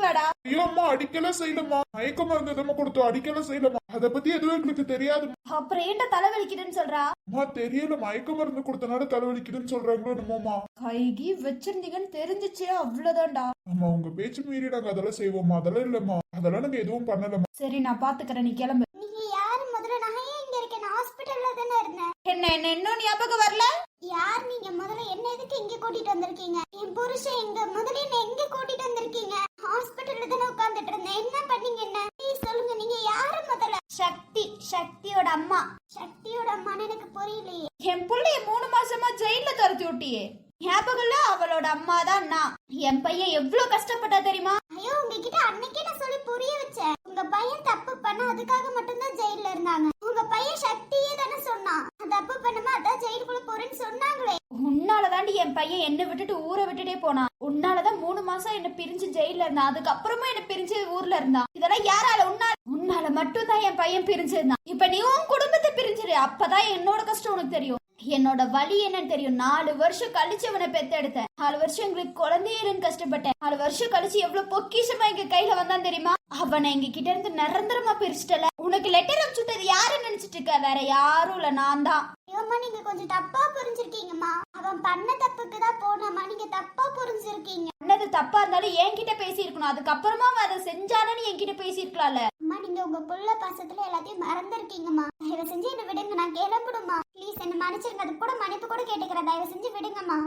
அடிச்சிங்களாடா ஐயோம்மா அடிக்கல செய்யலம்மா மயக்க மருந்து எதுவும் கொடுத்தோம். அடிக்கல செய்யலம்மா அத பத்தி எதுவும் எங்களுக்கு தெரியாது அப்புறம் ஏன்டா தலைவலிக்குதுன்னு சொல்றா? அம்மா தெரியல. மயக்க மருந்து கொடுத்தனால தலைவலிக்குதுன்னு சொல்றாங்களோ என்னமோமா கைகி வச்சிருந்தீங்கன்னு தெரிஞ்சிச்சு அவ்வளவுதான்டா. அம்மா உங்க பேச்சு மீறி நாங்க அதெல்லாம் செய்வோம்மா. அதெல்லாம் இல்லம்மா. அதெல்லாம் நாங்க எதுவும் பண்ணலம்மா. சரி நான் பாத்துக்கறேன். நீ கிளம்பு. நீங்க யாரு? முதல்ல நான் ஏன் இங்க இருக்கேன்? நான் ஹாஸ்பிட்டல்ல தானே இருந்தேன். என்ன என்ன இன்னும் ஞாபகம் வரல? யார் நீங்க? முதல்ல என்ன எதுக்கு இங்க கூட்டிட்டு வந்திருக்கீங்க? என் புருஷன் எங்க முதல்ல என்ன எங்க கூட்டிட்டு வந்திருக்கீங்க ஹாஸ்பிட்டல்ல தானே உட்கார்ந்துட்டு இருந்தேன் என்ன பண்ணீங்க என்ன ப்ளீஸ் சொல்லுங்க நீங்க யாரு முதல்ல சக்தி சக்தியோட அம்மா சக்தியோட அம்மான்னு எனக்கு புரியலையே என் புள்ளைய மூணு மாசமா ஜெயில துரத்தி விட்டியே ஞாபகம் இல்ல அவளோட அம்மா தான் நான் என் பையன் எவ்வளவு கஷ்டப்பட்டா தெரியுமா? ஐயோ உங்ககிட்ட அன்னைக்கே நான் சொல்லி புரிய வச்சேன். உங்க பையன் தப்பு பண்ண அதுக்காக மட்டும்தான் ஜெயில இருந்தாங்க. உங்க பையன் சக்தியே தானே சொன்னான். தப்பு பண்ணுமா அதான் ஜெயிலுக்குள்ள போறேன்னு சொன்னாங்களே. உன்னாலதாண்டி என் பையன் என்ன விட்டுட்டு ஊரை விட்டுட்டே போனான். உன்னாலதான் மூணு மாசம் என்ன பிரிஞ்சு ஜெயில இருந்தான். அதுக்கப்புறமா என்ன பிரிஞ்சு ஊர்ல இருந்தான். இதெல்லாம் யாரால? உன்னால. உன்னால மட்டும்தான் என் பையன் பிரிஞ்சிருந்தான். இப்ப நீ உன் குடும்பத்தை பிரிஞ்சிரு. அப்பதான் என்னோட கஷ்டம் உனக்கு தெரியும். என்னோட வழி என்னன்னு தெரியும். நாலு வருஷம் கழிச்சு அவனை பெத்தெடுத்தேன். நாலு வருஷம் எங்களுக்கு குழந்தையிலன்னு கஷ்டப்பட்டேன். நாலு வருஷம் கழிச்சு எவ்வளவு பொக்கிஷமா எங்க கையில வந்தான் தெரியுமா? அவனை எங்க கிட்ட இருந்து நிரந்தரமா பிரிச்சிட்டல. உனக்கு லெட்டர் அனுப்பிச்சுட்டது யாரு நினைச்சிட்டு இருக்க? வேற யாரும் இல்ல நான் தான். ஐயோம்மா நீங்க கொஞ்சம் தப்பா புரிஞ்சிருக்கீங்கம்மா. அவன் பண்ண தப்புக்கு தான் போனாமா நீங்க தப்பா புரிஞ்சிருக்கீங்க. பண்ணது தப்பா இருந்தாலும் என்கிட்ட பேசியிருக்கணும். அதுக்கப்புறமா அவன் அதை செஞ்சானு என்கிட்ட பேசியிருக்கலாம்ல. அம்மா நீங்க உங்க புள்ள பாசத்துல எல்லாத்தையும் மறந்துருக்கீங்கம்மா. தயவு செஞ்சு என்ன விடுங்க நான் கிளம்பிடுமா ப்ளீஸ் என்ன மன்னிச்சிருங்க. அது கூட மன்னிப்பு கூட கேட்டுக்கிறேன். தயவு செஞ்சு விடுங்கம்மா.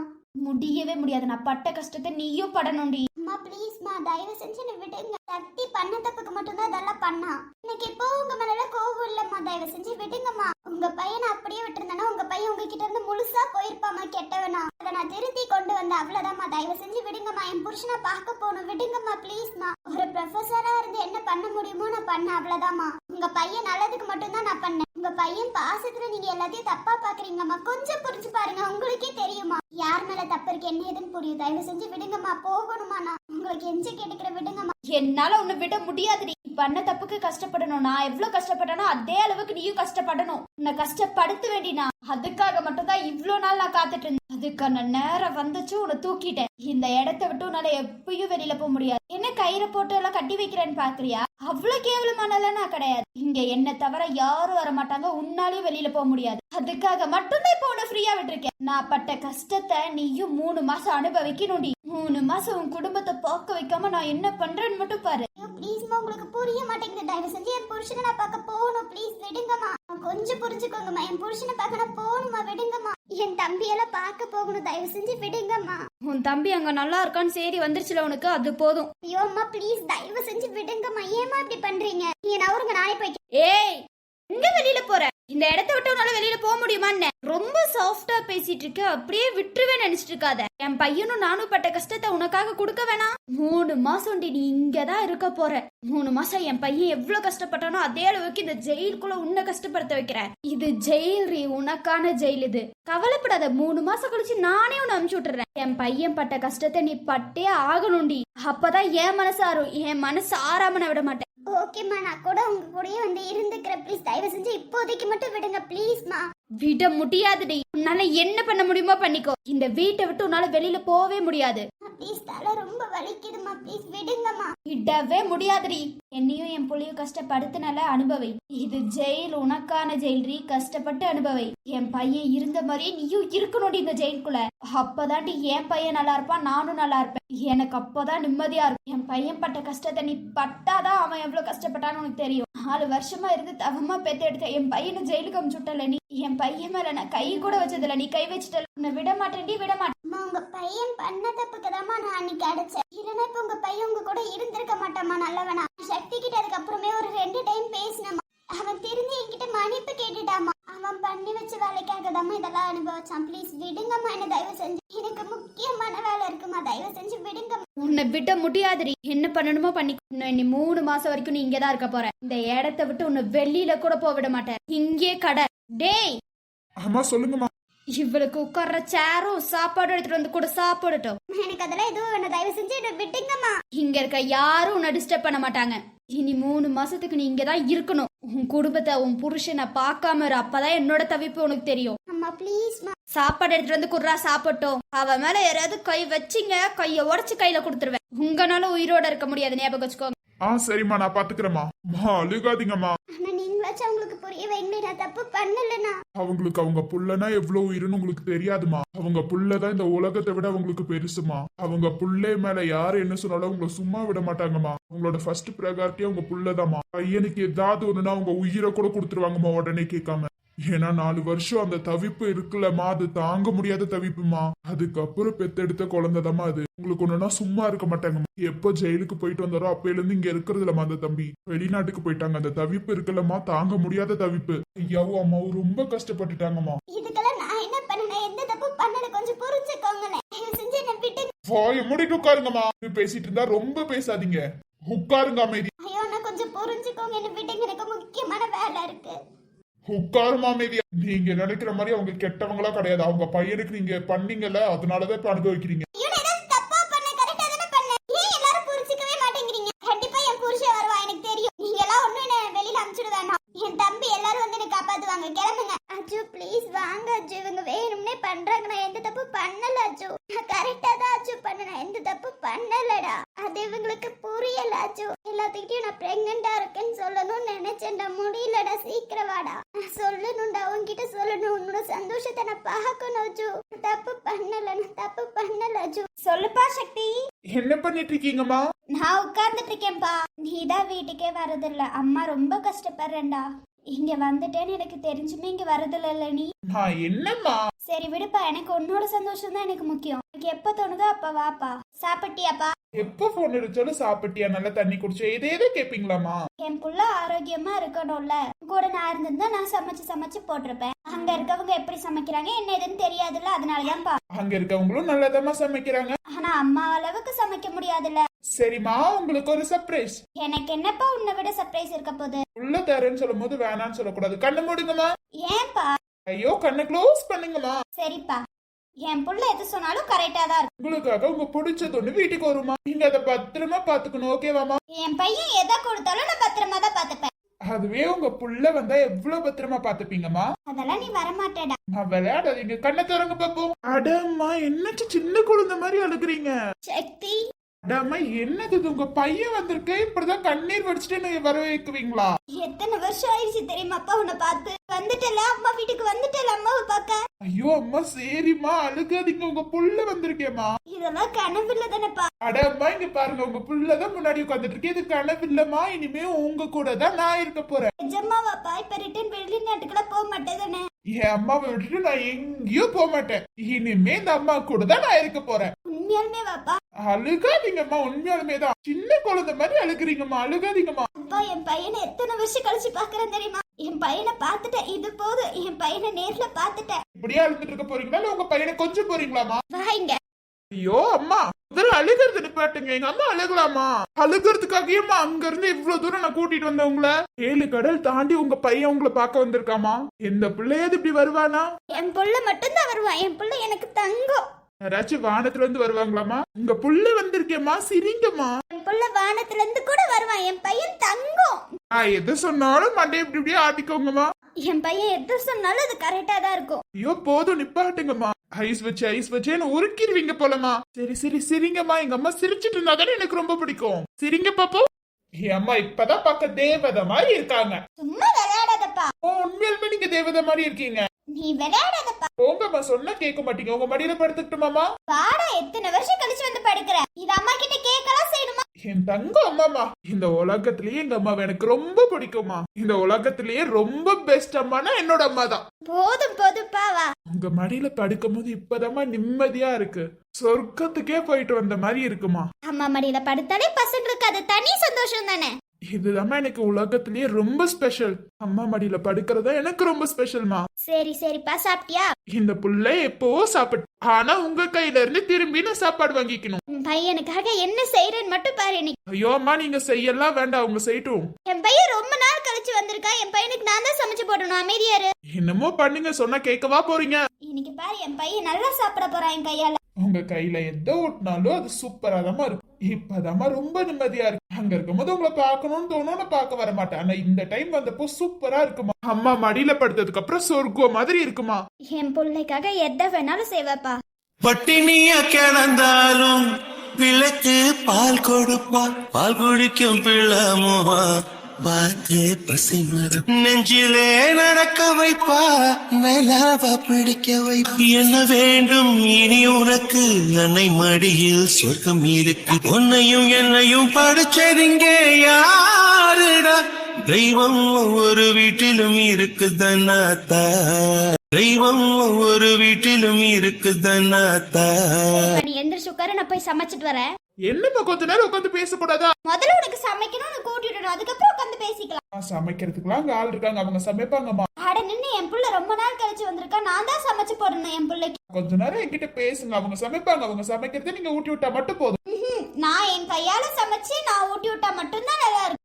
முடியவே முடியாது. நான் பட்ட கஷ்டத்தை நீயும் படணும்டி. அம்மா ப்ளீஸ்மா தயவு செஞ்சு என்ன விடுங்க. சக்தி பண்ண தப்புக்கு மட்டும்தான் இதெல்லாம் பண்ணா. எனக்கு இப்போ உங்க மேல கோவம் இல்லம்மா. தயவு செஞ்சு விடுங்கம்மா. உங்க பையனை அப்படியே விட்டுருந்தேன்னா உங்க பையன் உங்ககிட்ட இருந்து முழுசா போயிருப்பாமா கெட்டவனா? அதை நான் திருத்தி கொண்டு வந்தேன். அவ்வளவுதாம்மா தயவு செஞ்சு விடுங்கம்மா. என் புருஷனை பார்க்க போகணும். விடுங்கம்மா ப்ளீஸ்மா ஒரு ப்ரொஃபஸரா இருந்து என்ன பண்ண முடியுமோ நான் பண்ணேன். அவ்வளவுதாம்மா உங்க பையன் நல்லதுக்கு மட்டும்தான் நான் பண்ணேன். உங்க பையன் பாசத்துல நீங்க எல்லாத்தையும் தப்பா பாக்குறீங்கம்மா. கொஞ்சம் புரிஞ்சு பாருங்க. உங்களுக்கே தெரியுமா? யார் மேல தப்பு இருக்கு? என்ன ஏதுன்னு புரியும். தயவு செஞ்சு விடுங்கம்மா. போகணுமா நான். உங்களுக்கு எஞ்சி கேட்டுக்கிற விடுங்கம்மா. என்னால உன்னை விட முடியாது நீ பண்ண தப்புக்கு கஷ்டப்படணும். நான் எவ்வளவு கஷ்டப்பட்டனோ அதே அளவுக்கு நீயும் கஷ்டப்படணும். உன்னை கஷ்டப்படுத்த வேண்டினா அதுக்காக மட்டும்தான் இவ்வளோ நாள் நான் காத்துட்டு இருந்தேன். அதுக்கான நேரம் வந்துச்சு உன்னை தூக்கிட்டேன். இந்த இடத்த விட்டு உன்னால எப்பயும் வெளியில போக முடியாது. என்ன கயிறை போட்டு எல்லாம் கட்டி வைக்கிறேன்னு பாக்குறியா? அவ்வளவு கேவலமானலாம் நான் கிடையாது. இங்க என்ன தவிர யாரும் வர மாட்டாங்க. உன்னாலையும் வெளியில போக முடியாது. அதுக்காக மட்டும்தான் இப்போ உன்னை ஃப்ரீயா விட்டுருக்கேன். நான் பட்ட கஷ்டத்தை நீயும் மூணு மாசம் அனுபவிக்கணும்டி. மூணு மாசம் உன் குடும்பத்தை பார்க்க வைக்காம நான் என்ன பண்றேன்னு மட்டும் பாரு. ஐயோ ப்ளீஸ்மா உங்களுக்கு புரிய மாட்டேங்குது. தயவு செஞ்சு என் புருஷனை நான் பார்க்க போகணும். ப்ளீஸ் விடுங்கம்மா. கொஞ்சம் புரிஞ்சுக்கோங்கம்மா. என் புருஷனை பார்க்க நான் போகணுமா விடுங்கம்மா. என் தம்பியெல்லாம் பார்க்க போகணும். தயவு செஞ்சு விடுங்கம்மா. உன் தம்பி அங்க நல்லா இருக்கான்னு சரி வந்துருச்சுல உனக்கு அது போதும். ஐயோ அம்மா ப்ளீஸ் தயவு செஞ்சு விடுங்கம்மா. ஏமா இப்படி பண்றீங்க? நீங்க நவருங்க நானே போய் ஏய் எங்க வெளியில போற? இந்த இடத்த விட்டு உன்னால வெளியில போக முடியுமான்னு? ரொம்ப சாஃப்டா பேசிட்டு இருக்க. அப்படியே விட்டுருவே நினைச்சிட்டு இருக்காத. என் பையனும் நானும் பட்ட கஷ்டத்தை உனக்காக கொடுக்க வேணாம். மூணு மாசம் நீ இங்கதான் இருக்க போற. மூணு மாசம் என் பையன் எவ்வளவு கஷ்டப்பட்டானோ அதே அளவுக்கு இந்த ஜெயிலுக்குள்ள உன்னை கஷ்டப்படுத்த வைக்கிறேன். இது ஜெயில் ரீ உனக்கான ஜெயில் இது. கவலைப்படாத மூணு மாசம் கழிச்சு நானே உன்னை அனுப்பிச்சு விட்டுறேன். என் பையன் பட்ட கஷ்டத்தை நீ பட்டே ஆகணும்டி அப்பதான் என் மனசு ஆறும். என் மனசு ஆறாம விட மாட்டேன். ஓகேம்மா நான் கூட உங்க கூடயே வந்து இருந்துக்கிறேன். ப்ளீஸ் தயவு செஞ்சு இப்போதைக்கு மட்டும் விடுங்க. ப்ளீஸ்மா விட முடியாதுடி. உன்னால என்ன பண்ண முடியுமோ பண்ணிக்கோ. இந்த வீட்டை விட்டு உன்னால வெளியில போகவே முடியாது. ப்ளீஸ் தலை ரொம்ப வலிக்குதுமா ப்ளீஸ் விடுங்கம்மா. விடவே முடியாதுடி. என்னையும் என் புள்ளையும் கஷ்டப்படுத்தினால அனுபவை. இது ஜெயில் உனக்கான ஜெயில் ரீ கஷ்டப்பட்டு அனுபவை. என் பையன் இருந்த மாதிரியே நீயும் இருக்கணும்டி இந்த ஜெயிலுக்குள்ள. அப்பதாண்டி என் பையன் நல்லா இருப்பான் நானும் நல்லா இருப்பேன். எனக்கு அப்பதான் நிம்மதியா இருக்கும். என் பையன் பட்ட கஷ்டத்தை நீ பட்டாதான் அவன் எவ்வளவு கஷ்டப்பட்டான்னு உனக்கு தெரியும். நாலு வருஷமா இருந்து தவமா பெத்தெடுத்த என் பையனை ஜெயிலுக்கு அனுப்பிச்சுட்டல நீ. என் பையன் மேல நான் கை கூட வச்சதில்ல. நீ கை வச்சுட்டல. உன்னை விட மாட்டேன்டி விட மாட்டேன். அம்மா உங்க பையன் பண்ண தப்புக்கு நான் அன்னைக்கு அடிச்சேன். இல்லைன்னா இப்ப உங்க பையன் உங்க கூட இருந்திருக்க மாட்டாமா நல்லவனா? சக்தி கிட்ட அதுக்கப்புறமே ஒரு ரெண்டு டைம் பேசினமா அவன் திரும்பி என்கிட்ட மன்னிப்பு கேட்டுட்டாமா அவன் பண்ணி வச்ச வேலைக்காக இதெல்லாம் அனுபவிச்சான். ப்ளீஸ் விடுங்கம்மா என்ன தயவு செஞ்சு. எனக்கு முக்கியமா உன்னை விட முடியாதுடி. என்ன பண்ணணுமோ பண்ணி இன்னும் இனி மூணு மாசம் வரைக்கும் நீ இங்கதான் இருக்க போற. இந்த இடத்த விட்டு உன்னை வெளியில கூட போக விட மாட்டேன். இங்கே கடை. டேய்! அம்மா சொல்லுங்கம்மா. இவளுக்கு உட்கார்ற சேரும் சாப்பாடு எடுத்துட்டு வந்து கூட சாப்பிடட்டும். எனக்கு அதெல்லாம் எதுவும் வேணும் தயவு செஞ்சு என்னை விட்டுங்கம்மா. இங்க இருக்க யாரும் உன்னை டிஸ்டர்ப் பண்ண மாட்டாங்க. இனி மூணு மாசத்துக்கு நீ இங்கதான் இருக்கணும். உன் குடும்பத்தை உன் புருஷனை பார்க்காம இரு. அப்பதான் என்னோட தவிப்பு உனக்கு தெரியும். அம்மா ப்ளீஸ்மா சாப்பாடு எடுத்துட்டு வந்து குர்ரா சாப்பிட்டோம். அவ மேல யாராவது கை வச்சிங்க. கைய உடைச்சு கையில கொடுத்துருவேன். உங்கனால உயிரோட இருக்க முடியாது ஞாபகம் வச்சுக்கோங்க. ஆ சரிம்மா நான் பாத்துக்கிறேம்மா. அம்மா அழுகாதீங்கம்மா. ஆனா நீங்களாச்சும் அவங்களுக்கு புரிய வைங்களே நான் தப்பு பண்ணலண்ணா. அவங்களுக்கு அவங்க புள்ளனா எவ்வளவு உயிருன்னு உங்களுக்கு தெரியாதுமா அவங்க புள்ளதான் இந்த உலகத்தை விட அவங்களுக்கு பெருசுமா அவங்க புள்ளை மேல யாரு என்ன சொன்னாலும் உங்களை சும்மா விட மாட்டாங்கம்மா. உங்களோட ஃபர்ஸ்ட் ப்ரையாரிட்டி அவங்க புள்ளதாம்மா. பையனுக்கு ஏதாவது ஒண்ணுனா அவங்க உயிரை கூட கொடுத்துருவாங்கம்மா உடனே கேட்காம. ஏன்னா நாலு வருஷம் அந்த தவிப்பு இருக்குல்லம்மா அது தாங்க முடியாத தவிப்புமா? அதுக்கப்புறம் பெத்தெடுத்த குழந்தைதாம்மா அது. உங்களுக்கு ஒண்ணுனா சும்மா இருக்க மாட்டாங்கம்மா எப்போ ஜெயிலுக்கு போயிட்டு வந்தாரோ அப்பையில இருந்து இங்க இருக்கிறது இல்லம்மா அந்த தம்பி. வெளிநாட்டுக்கு போயிட்டாங்க. அந்த தவிப்பு இருக்குல்லம்மா தாங்க முடியாத தவிப்பு. ஐயாவும் அம்மாவும் ரொம்ப கஷ்டப்பட்டுட்டாங்கம்மா. வாய மூடிட்டு உட்காருங்கம்மா. பேசிட்டு இருந்தா ரொம்ப பேசாதீங்க. உட்காருங்க அமைதி. ஐயோ நான் கொஞ்சம் புரிஞ்சுக்கோங்க. என்னை விட்டுங்க எனக்கு முக்கியமான வேலை இருக்கு. உட்காருமா அமைதியா? நீங்க நினைக்கிற மாதிரி அவங்க கெட்டவங்களா கிடையாது. அவங்க பையனுக்கு நீங்க பண்ணீங்கல்ல அதனாலதான் இப்ப அனுபவிக்கிறீங்க ஐயோ நான் ஏதாவது தப்பா பண்ணேன் கரெக்டா தானே பண்ணேன் ஏன் எல்லாரும் புரிஞ்சுக்கவே மாட்டேங்கிறீங்க கண்டிப்பா என் புருஷன் வருவான் எனக்கு தெரியும் நீங்க எல்லாம் ஒண்ணும் என்ன வெளியில அனுப்பிச்சிட வேண்டாம் என் தம்பி எல்லாரும் வந்து என்ன காப்பாத்துவாங்க கிளம்புங்க அஜு ப்ளீஸ் வாங்க அஜு இவங்க வேணும்னே பண்றாங்க நான் எந்த தப்பு பண்ணல அஜு நான் கரெக்டா தான் அஜு பண்ண நான் எந்த தப்பு பண்ணலடா அது இவங்களுக்கு புரியல அஜு எல்லாத்துக்கிட்டையும் நான் பிரெக்னெண்டா இருக்கேன்னு சொல்லணும்னு நினைச்சேன்டா முடியலடா சீக்கிரம் வாடா நான் சொல்லணும்டா உன்கிட்ட சொல்லணும் உன்னோட சந்தோஷத்தை நான் பார்க்கணும் அஜு நான் தப்பு பண்ணல நான் தப்பு அஜு சொல்லுப்பா சக்தி. என்ன பண்ணிட்டு இருக்கீங்கம்மா நான் உட்கார்ந்துட்டு இருக்கேன்பா நீதான் வீட்டுக்கே வரதில்ல. அம்மா ரொம்ப கஷ்டப்படுறேன்டா. இங்க வந்துட்டேன்னு எனக்கு தெரிஞ்சுமே இங்க வரதில்ல நீ? நான் என்னம்மா? சரி விடுப்பா. எனக்கு உன்னோட சந்தோஷம் தான் எனக்கு முக்கியம். எனக்கு எப்ப தோணுதோ அப்ப வாப்பா. சாப்பிட்டியாப்பா? எப்ப போன் அடிச்சாலும் சாப்பிட்டியா? நல்லா தண்ணி குடிச்சா இதே இதே கேப்பீங்களாமா என் புள்ள ஆரோக்கியமா இருக்கணும்ல. கூட நான் இருந்திருந்தா நான் சமைச்சு சமைச்சு போட்டிருப்பேன். அங்க இருக்கவங்க எப்படி சமைக்கிறாங்க என்ன ஏதுன்னு தெரியாதுல்ல. அதனாலதான்ப்பா. அங்க இருக்கவங்களும் நல்லதாம்மா சமைக்கிறாங்க. ஆனா அம்மா அளவுக்கு சமைக்க முடியாதுல்ல. சரிம்மா உங்களுக்கு ஒரு சர்ப்ரைஸ் எனக்கு என்னப்பா உன்னை விட சர்ப்ரைஸ் இருக்க போகுது? உள்ள தரேன்னு சொல்லும் போது வேணான்னு சொல்லக்கூடாது. கண்ணு மூடுங்கம்மா. ஏன்பா? ஐயோ கண்ணை க்ளோஸ் பண்ணுங்கம்மா. சரிப்பா. என் புள்ள எது சொன்னாலும் கரெக்டா தான் இருக்கும் உங்களுக்காக உங்க பிடிச்சது ஒண்ணு வீட்டுக்கு வருமா நீங்க அதை பத்திரமா பாத்துக்கணும் ஓகேவாமா என் பையன் எதை கொடுத்தாலும் நான் பத்திரமா தான் பாத்துப்பேன் அதுவே உங்க புள்ள வந்தா எவ்வளவு பத்திரமா பாத்துப்பீங்கம்மா அதெல்லாம் நீ வரமாட்டேடா. நான் விளையாடாதீங்க கண்ணை திறங்க பாப்போம். அடம்மா என்னச்சு சின்ன குழந்தை மாதிரி அழுகுறீங்க? சக்தி அடம்மா என்னது இது? உங்க பையன் வந்திருக்கு இப்படிதான் கண்ணீர் வடிச்சிட்டு என்னை வர வைக்குவீங்களா? எத்தனை வருஷம் ஆயிடுச்சு தெரியுமாப்பா உன்னை பார்த்து? வந்துட்டல அம்மா வீட்டுக்கு வந்துட்டல அம்மாவை பார்க்க ஐயோ அம்மா சரிம்மா அழுகாதீங்க உங்க புள்ள வந்திருக்கேம்மா. இதெல்லாம் கனவுல தானேப்பா அடம்மா இங்க பாருங்க உங்க புள்ளதான் முன்னாடி உட்காந்துட்டு இருக்கு இது கனவு இல்லம்மா இனிமே உங்க கூட தான் நான் இருக்க போறேன். நிஜமாவாப்பா இப்ப ரிட்டர்ன் வெளிநாட்டுக்குலாம் போக மாட்டேன் தானே என் அம்மாவை விட்டுட்டு நான் எங்கேயும் போக மாட்டேன். இனிமே இந்த அம்மா கூட தான் நான் இருக்க போறேன். உண்மையாலுமே வாப்பா அழுகாதீங்கம்மா உண்மையாலுமே தான் சின்ன குழந்தை மாதிரி அழுகுறீங்கம்மா அழுகாதீங்கம்மா. அப்பா என் பையனை எத்தனை வருஷம் கழிச்சு பாக்குறேன் தெரியுமா? என் பையனை பார்த்துட்டேன் இது போதும் என் பையனை நேர்ல பார்த்துட்டேன். இப்படியே அழுதுட்டு இருக்க போறீங்களா? இல்ல உங்க பையனை கொஞ்சம் போறீங்களாமா வாங்க. ஐயோ அம்மா முதல்ல அழுகிறது நிப்பாட்டுங்க. எங்க அம்மா அழுகலாமா? அழுகிறதுக்காகவேம்மா அங்க இருந்து இவ்வளவு தூரம் நான் கூட்டிட்டு வந்தேன் உங்கள. ஏழு கடல் தாண்டி உங்க பையன் உங்களை பார்க்க வந்திருக்காமா? எந்த பிள்ளையாவது இப்படி வருவானா? என் புள்ள மட்டும்தான் வருவான் என் புள்ள எனக்கு தங்கம். யாராச்சும் வானத்துல இருந்து வருவாங்களாமா உங்க புள்ள வந்திருக்கேம்மா சிரிங்கம்மா. என் புள்ள வானத்துல இருந்து கூட வருவான். என் பையன் தங்கம். நான் எது சொன்னாலும் மண்டே இப்படி இப்படியே ஆட்டிக்கோங்கம்மா. என் பையன் எது சொன்னாலும் அது கரெக்டா தான் இருக்கும். ஐயோ போதும் நிப்பாட்டுங்கம்மா. ஐஸ் வச்சு ஐஸ் வச்சேன்னு உருக்கிடுவீங்க போலமா சரி சரி சிரிங்கம்மா. எங்க அம்மா சிரிச்சிட்டு இருந்தா தானே எனக்கு ரொம்ப பிடிக்கும். சிரிங்க பாப்போம் என் அம்மா இப்பதான் பார்க்க தேவதை மாதிரி இருக்காங்க. சும்மா விளையாடாதப்பா. உண்மையாலுமே நீங்க தேவதை மாதிரி இருக்கீங்க. நீ விளையாடாதப்பா போங்கம்மா சொன்னா கேட்க மாட்டீங்க. உங்க மடியில படுத்துக்கிட்டுமாமா வாடா எத்தனை வருஷம் கழிச்சு வந்து படுக்கிற? இது அம்மா கிட்ட கேட்கலாம் செய்யணுமா? என் தங்கம் அம்மாமா இந்த உலகத்திலேயே எங்க அம்மாவை எனக்கு ரொம்ப பிடிக்குமா இந்த உலகத்திலேயே ரொம்ப பெஸ்ட் அம்மானா என்னோட அம்மா தான் போதும் போதும்ப்பா வா. உங்க மடியில படுக்கும் போது இப்பதாம்மா நிம்மதியா இருக்கு. சொர்க்கத்துக்கே போயிட்டு வந்த மாதிரி இருக்குமா. அம்மா மடியில படுத்தாலே பசங்களுக்கு அது தனி சந்தோஷம் தானே? இதுதாம்மா எனக்கு உலகத்திலேயே ரொம்ப ஸ்பெஷல் அம்மா மடியில படுக்கிறதா எனக்கு ரொம்ப ஸ்பெஷல்மா சரி சரிப்பா சாப்பிட்டியா? இந்த புள்ள எப்பவோ சாப்பிட்டு ஆனா உங்க கையில இருந்து திரும்பி நான் சாப்பாடு வாங்கிக்கணும். என் பையனுக்காக என்ன செய்யறேன்னு மட்டும் பாரு இன்னைக்கு ஐயோ அம்மா நீங்க செய்யலாம் வேண்டாம் அவங்க செய்யட்டும். என் பையன் ரொம்ப நாள் கழிச்சு வந்திருக்கா என் பையனுக்கு நான் தான் சமைச்சு போடணும் அமைதியாரு என்னமோ பண்ணுங்க சொன்னா கேட்கவா போறீங்க. இன்னைக்கு பாரு என் பையன் நல்லா சாப்பிட போறான் என் கையால. உங்க கையில எந்த ஓட்டினாலும் அது சூப்பரா தான் இருக்கும். இப்பதாம்மா ரொம்ப நிம்மதியா இருக்கு. அங்க இருக்கும்போது உங்களை பார்க்கணும்னு தோணும்னு பார்க்க வர மாட்டேன். ஆனா இந்த டைம் வந்தப்போ சூப்பரா இருக்குமா? அம்மா மடியில படுத்ததுக்கு அப்புறம் சொர்க்கம் மாதிரி இருக்குமா? என் பிள்ளைக்காக எதை வேணாலும் செய்வேப்பா. பட்டினியா கிடந்தாலும் விளக்கு பால் கொடுப்பா பால் குடிக்கும் பிள்ளமுவா பார்த்து பசி மரம் நெஞ்சிலே நடக்க வைப்பா நிலாவ பிடிக்க வைப்பா. என்ன வேண்டும் இனி உனக்கு? அன்னை மடியில் சொர்க்கம் இருக்கு. உன்னையும் என்னையும் படிச்சதிங்க யாருடா? தெய்வம் ஒவ்வொரு வீட்டிலும் இருக்குதன்னாத்தா தெய்வம் ஒவ்வொரு வீட்டிலும் இருக்குதன்னாத்தா நீ எந்திரிச்சு உட்காரு நான் போய் சமைச்சிட்டு வரேன். என்னம்மா கொஞ்ச நேரம் உட்காந்து பேசக்கூடாதா? முதல்ல உனக்கு சமைக்கணும் நான் கூட்டி விடணும் அதுக்கப்புறம் உட்காந்து பேசிக்கலாம். சமைக்கிறதுக்குலாம் அங்க ஆள் இருக்காங்க. அவங்க சமைப்பாங்கம்மா. அட நின்னு என் புள்ள ரொம்ப நாள் கழிச்சு வந்திருக்கா. நான் தான் சமைச்சு போடணும் என் பிள்ளைக்கு. கொஞ்ச நேரம் என்கிட்ட பேசுங்க. அவங்க சமைப்பாங்க. அவங்க சமைக்கிறத நீங்க ஊட்டி விட்டா மட்டும் போதும். நான் என் கையால சமைச்சு நான் ஊட்டி விட்டா மட்டும்தான் நல்லா இருக்கும்.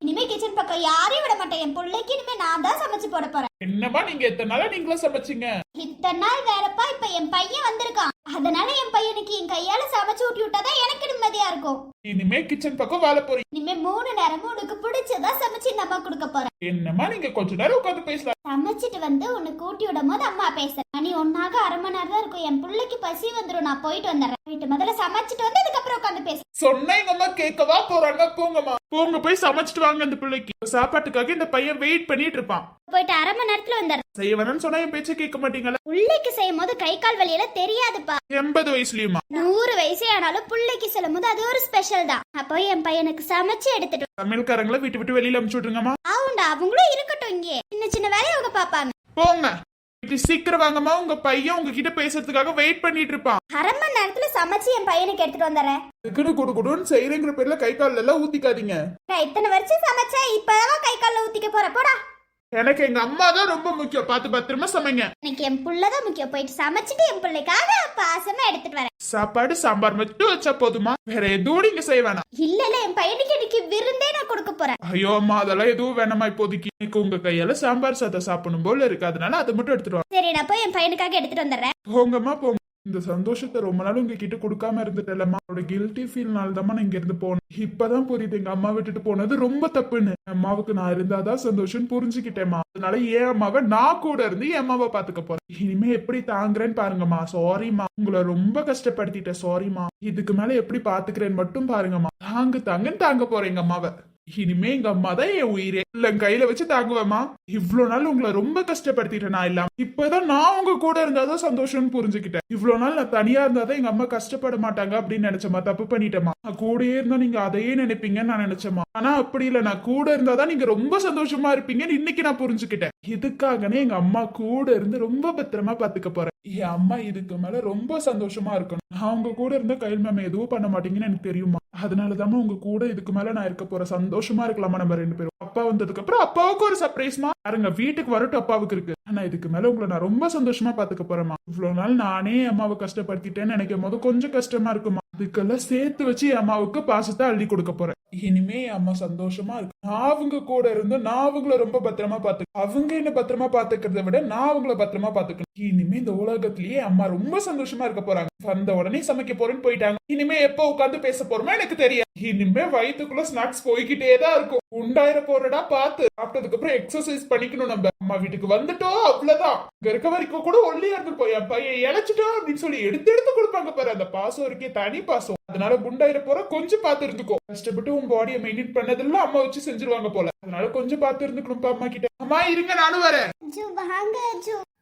பக்கம் யாரையும் விட மாட்டேன். என் பிள்ளைக்கு இனிமே நான் தான் சமைச்சு போட போறேன். என்னம்மா நீங்க எத்தனை நாளா நீங்களும் சமைச்சீங்க? இத்தனை நாள் வேறப்பா இப்ப என் பையன் வந்திருக்கான். அதனால என் பையனுக்கு என் கையால சமைச்சு ஊட்டி விட்டாதான் எனக்கு நிம்மதியா இருக்கும். இனிமே கிச்சன் பக்கம் வாழ போறீங்க. இனிமே மூணு நேரமும் உனக்கு பிடிச்சதா சமைச்சு இந்த அம்மா கொடுக்க போறேன். என்னம்மா நீங்க கொஞ்ச நேரம் உட்காந்து பேசலாம். சமைச்சிட்டு வந்து உனக்கு ஊட்டி விடும் போது அம்மா பேசுறேன் மணி ஒன்னாக அரை மணி நேரம் தான் இருக்கும். என் பிள்ளைக்கு பசி வந்துடும் நான் போயிட்டு வந்துடுறேன் போயிட்டு முதல்ல சமைச்சிட்டு வந்து அதுக்கப்புறம் உட்காந்து பேச. சொன்னா எங்க அம்மா கேட்கவா போறாங்க? போங்கம்மா. போங்க போய் சமைச்சிட்டு வாங்க இந்த பிள்ளைக்கு. சாப்பாட்டுக்காக இந்த பையன் வெயிட் பண்ணிட்டு இருப்பான். போயிட்டு அரை மணி நேரத்துல வந்துடுறேன். செய்ய வரேன்னு சொன்னா என் பேச்ச கேட்க மாட்டீங்களா? பிள்ளைக்கு செய்யும் போது கை கால் வலியெல்லாம் தெரியாதுப்பா. எண்பது வயசுலயுமா? நூறு வயசே ஆனாலும் பிள்ளைக்கு சொல்லும் போது அது ஒரு ஸ்பெஷல் தான். அப்போ என் பையனுக்கு சமைச்சு எடுத்துட்டு. சமையல்காரங்களை விட்டு விட்டு வெளியில அனுப்பிச்சு விட்டுருங்கம்மா. ஆவுண்டா அவங்களும் இருக்கட்டும் இங்கே சின்ன சின்ன வேலையை அவங்க பாப்பாங்க போங்க. சீக்கிரம் வாங்கம்மா உங்க பையன் உங்ககிட்ட பேசுறதுக்காக வெயிட் பண்ணிட்டு இருப்பான். அரை மணி நேரத்துல சமைச்சு என் பையனுக்கு எடுத்துட்டு வந்துடுறேன். இதுக்குன்னு குடு குடுன்னு செய்யறேங்கிற பேர்ல கை கால்ல எல்லாம் ஊத்திக்காதீங்க. நான் இத்தனை வருஷம் சமைச்சா இப்பதான் கை கால்ல ஊத்திக்க போற போடா. எனக்கு எங்க அம்மா தான் ரொம்ப முக்கியம். பார்த்து பத்திரமா சமைங்க. எனக்கு என் புள்ளதான் முக்கியம். போயிட்டு சமைச்சிட்டு என் பிள்ளைக்காக பாசமா எடுத்துட்டு வரேன். சாப்பாடு சாம்பார் மட்டும் வச்சா போதுமா? வேற எதுவும் நீங்க செய்ய வேணாம். இல்ல இல்ல என் பையனுக்கு இன்னைக்கு விருந்தே நான் கொடுக்க போறேன். ஐயோ அம்மா அதெல்லாம் எதுவும் வேணாமா இப்போதைக்கு? எனக்கு உங்க கையால சாம்பார் சாதம் சாப்பிடணும் போல இருக்கு. அதனால அதை மட்டும் எடுத்துட்டு வாங்க சரி நான் போய் என் பையனுக்காக எடுத்துட்டு வந்துடுறேன். போங்கம்மா போங்க. இந்த சந்தோஷத்தை ரொம்ப நாள் உங்ககிட்ட கொடுக்காம இருந்துட்டேலம்மா. அவரோட கில்ட்டி ஃபீல்னால தான் நான் இங்க இருந்து போனேன். இப்பதான் புரியுது எங்க அம்மா விட்டுட்டு போனது ரொம்ப தப்புன்னு. என் அம்மாவுக்கு நான் இருந்தாதான் சந்தோஷம் புரிஞ்சுக்கிட்டேம்மா. அதனால என் அம்மாவை நான் கூட இருந்து என் அம்மாவை பாத்துக்க போறேன். இனிமே எப்படி தாங்குறேன்னு பாருங்கம்மா. சாரிம்மா உங்களை ரொம்ப கஷ்டப்படுத்திட்டேன். சாரிம்மா இதுக்கு மேல எப்படி பாத்துக்கிறேன்னு மட்டும் பாருங்கம்மா. தாங்கு தாங்கன்னு தாங்க போறேன் எங்க அம்மாவை. இனிமே எங்க அம்மா தான் என் உயிரே. இல்ல கையில வச்சு தாங்குவேம்மா. இவ்வளவு நாள் உங்களை ரொம்ப கஷ்டப்படுத்திட்டேன் நான் இல்லாம இப்பதான் நான் உங்க கூட இருந்தாதான் சந்தோஷம்னு புரிஞ்சுக்கிட்டேன். இவ்வளவு நாள் நான் தனியா இருந்தாதான் எங்க அம்மா கஷ்டப்பட மாட்டாங்க அப்படின்னு நினைச்சமா தப்பு பண்ணிட்டேம்மா. நான் கூடயே இருந்தா நீங்க அதையே நினைப்பீங்கன்னு நான் நினைச்சேம்மா. ஆனா அப்படி இல்ல. நான் கூட இருந்தாதான் நீங்க ரொம்ப சந்தோஷமா இருப்பீங்கன்னு இன்னைக்கு நான் புரிஞ்சுக்கிட்டேன். இதுக்காகனே எங்க அம்மா கூட இருந்து ரொம்ப பத்திரமா பாத்துக்க போறேன். என் அம்மா இதுக்கு மேல ரொம்ப சந்தோஷமா இருக்கணும். நான் உங்க கூட இருந்தா கையில் மேம் எதுவும் பண்ண மாட்டீங்கன்னு எனக்கு தெரியுமா அதனாலதாம்மா உங்க கூட இதுக்கு மேல நான் இருக்க போறேன். சந்தோஷமா இருக்கலாமா நம்ம ரெண்டு பேரும்? அப்பா வந்ததுக்கு அப்புறம் அப்பாவுக்கு ஒரு சர்ப்ரைஸ்மா பாருங்க வீட்டுக்கு வரட்டும் அப்பாவுக்கு இருக்கு. ஆனா இதுக்கு மேல உங்களை நான் ரொம்ப சந்தோஷமா பாத்துக்க போறேம்மா. இவ்வளவு நாள் நானே அம்மாவை கஷ்டப்படுத்திட்டேன்னு நினைக்கும் போது கொஞ்சம் கஷ்டமா இருக்குமா அதுக்கெல்லாம் சேர்த்து வச்சு என் அம்மாவுக்கு பாசத்தை அள்ளி கொடுக்க போறேன். இனிமே என் அம்மா சந்தோஷமா இருக்கு. நான் அவங்க கூட இருந்து நான் அவங்கள ரொம்ப பத்திரமா பாத்துக்க அவங்க என்ன பத்திரமா பாத்துக்கிறத விட நான் அவங்கள பத்திரமா பாத்துக்கணும். இனிமே இந்த உலகத்திலேயே அம்மா ரொம்ப சந்தோஷமா இருக்க போறாங்க. வந்த உடனே சமைக்க போறேன்னு போயிட்டாங்க. இனிமே எப்ப உட்காந்து பேச போறோமா எனக்கு தெரியாது. இனிமே வயிற்றுக்குள்ள ஸ்நாக்ஸ் போய்கிட்டே தான் இருக்கும். உண்டாயிர போறடா பார்த்து சாப்பிட்டதுக்கு அப்புறம் எக்ஸசைஸ் பண்ணிக்கணும் நம்ம. அம்மா வீட்டுக்கு வந்துட்டோம் அவ்வளவுதான். இங்க இருக்க வரைக்கும் கூட ஒல்லியா இருந்து போய் என் பையன் இழைச்சிட்டோம் அப்படின்னு சொல்லி எடுத்து எடுத்து கொடுப்பாங்க பாரு. அந்த பாசம் இருக்கே தனி பாசம். அதனால குண்டாயிர போற கொஞ்சம் பார்த்து இருந்துக்கோ. கஷ்டப்பட்டு உன் பாடியை மெயின்டைன் பண்ணதெல்லாம் அம்மா வச்சு செஞ்சிருவாங்க போல. அதனால கொஞ்சம் பார்த்து இருந்துக்கணும்ப்பா அம்மா கிட்ட. அம்மா இருங்க நானும் வரேன்.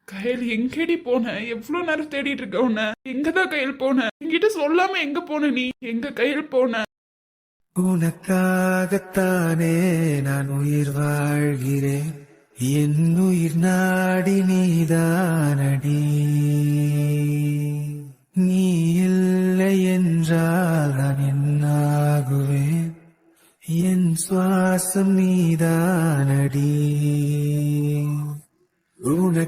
கையில் எங்கடி போன? எவ்வளவு நேரம் தேடிட்டு இருக்க உன்ன? எங்கதான் கையில் போன? என்கிட்ட சொல்லாம எங்க போன நீ? எங்க கையில் போன? உனக்காகத்தானே நான் உயிர் வாழ்கிறேன். என் உயிர் நாடி நீதானடி. நீ இல்லை என்றால் நான் என்னாகுவேன்? என் சுவாசம் நீதானடி. உனக்கு